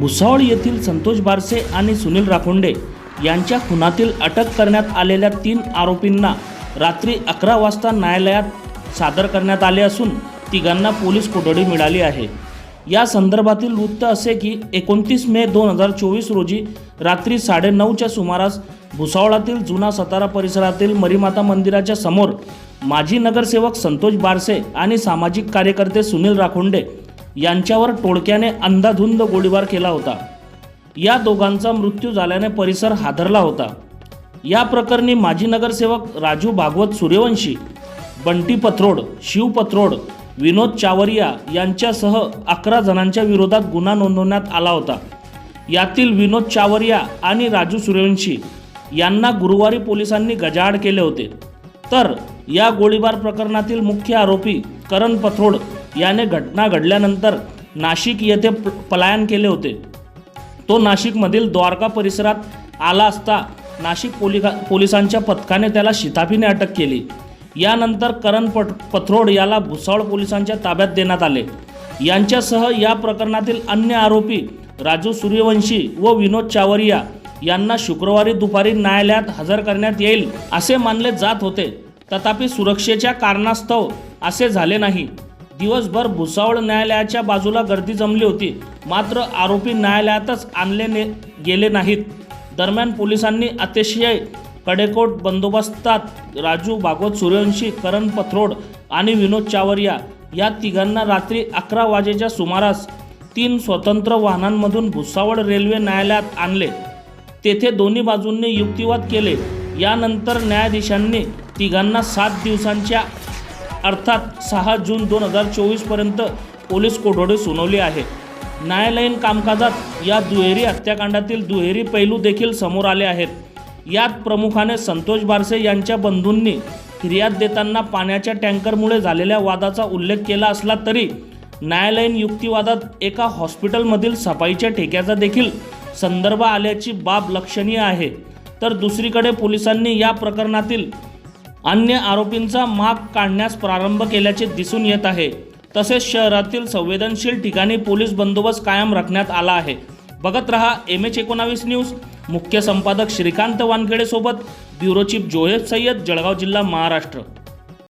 भुसावळ येथील संतोष बारसे आणि सुनील राखोंडे यांच्या खुनातील अटक करण्यात आलेल्या तीन आरोपींना रात्री अकरा वाजता न्यायालयात सादर करण्यात आले असून तिघांना पोलीस कोठडी मिळाली आहे. या संदर्भातील वृत्त असे की एकोणतीस मे दोन हजार चोवीस रोजी रात्री साडेनऊच्या सुमारास भुसावळातील जुना सतारा परिसरातील मरीमाता मंदिराच्या समोर माजी नगरसेवक संतोष बारसे आणि सामाजिक कार्यकर्ते सुनील राखोंडे यांच्यावर टोळक्याने अंधाधुंद गोळीबार केला होता. या दोघांचा मृत्यू झाल्याने परिसर हादरला होता. या प्रकरणी माजी नगरसेवक राजू भागवत सूर्यवंशी बंटी पथरोड शिव पथरोड विनोद चावरिया यांच्यासह अकरा जणांच्या विरोधात गुन्हा नोंदवण्यात आला होता. यातील विनोद चावरिया आणि राजू सूर्यवंशी यांना गुरुवारी पोलिसांनी गजाआड केले होते. तर या गोळीबार प्रकरणातील मुख्य आरोपी करण पथरोड याने घटना घडल्यानंतर नाशिक येथे प- पलायन केले होते. तो नाशिकमधील द्वारका परिसरात आला असता नाशिक पोलिका पोलिसांच्या पथकाने त्याला शिताफीने अटक केली. यानंतर करण पट पथरोड याला भुसावळ पोलिसांच्या ताब्यात देण्यात आले. यांच्यासह या प्रकरणातील अन्य आरोपी राजू सूर्यवंशी व विनोद चावरिया यांना शुक्रवारी दुपारी न्यायालयात हजर करण्यात येईल असे मानले जात होते. तथापि सुरक्षेच्या कारणास्तव असे झाले नाही. दिवसभर भुसावळ न्यायालयाच्या बाजूला गर्दी जमली होती. मात्र आरोपी न्यायालयातच आणले ने गेले नाहीत. दरम्यान पोलिसांनी अतिशय कडेकोट बंदोबस्तात राजू भागवत सूर्यवंशी करण पथरोड आणि विनोद चावरिया या तिघांना रात्री अकरा वाजेच्या सुमारास तीन स्वतंत्र वाहनांमधून भुसावळ रेल्वे न्यायालयात आणले. तेथे दोन्ही बाजूंनी युक्तिवाद केले. यानंतर न्यायाधीशांनी तिघांना सात दिवसांच्या अर्थात सहा जून दोन हजार चोवीसपर्यंत पोलीस कोठडी सुनावली आहे. न्यायालयीन कामकाजात या दुहेरी हत्याकांडातील दुहेरी पैलू देखील समोर आले आहेत. यात प्रमुखाने संतोष बारसे यांच्या बंधूंनी फिर्याद देताना पाण्याच्या टँकरमुळे झालेल्या वादाचा उल्लेख केला असला तरी न्यायालयीन युक्तिवादात एका हॉस्पिटलमधील सफाईच्या ठेक्याचा देखील संदर्भ आल्याची बाब लक्षणीय आहे. तर दुसरीकडे पोलिसांनी या प्रकरणातील अन्य आरोपींचा माग काढण्यास प्रारंभ केल्याचे दिसून येत आहे. तसेच शहरातील संवेदनशील ठिकाणी पोलीस बंदोबस्त कायम राखण्यात आला आहे. बघत रहा एम एच एकोणावीस न्यूज. मुख्य संपादक श्रीकांत वानखेडे सोबत ब्युरो चीफ जोहेब सय्यद जळगाव जिल्हा महाराष्ट्र.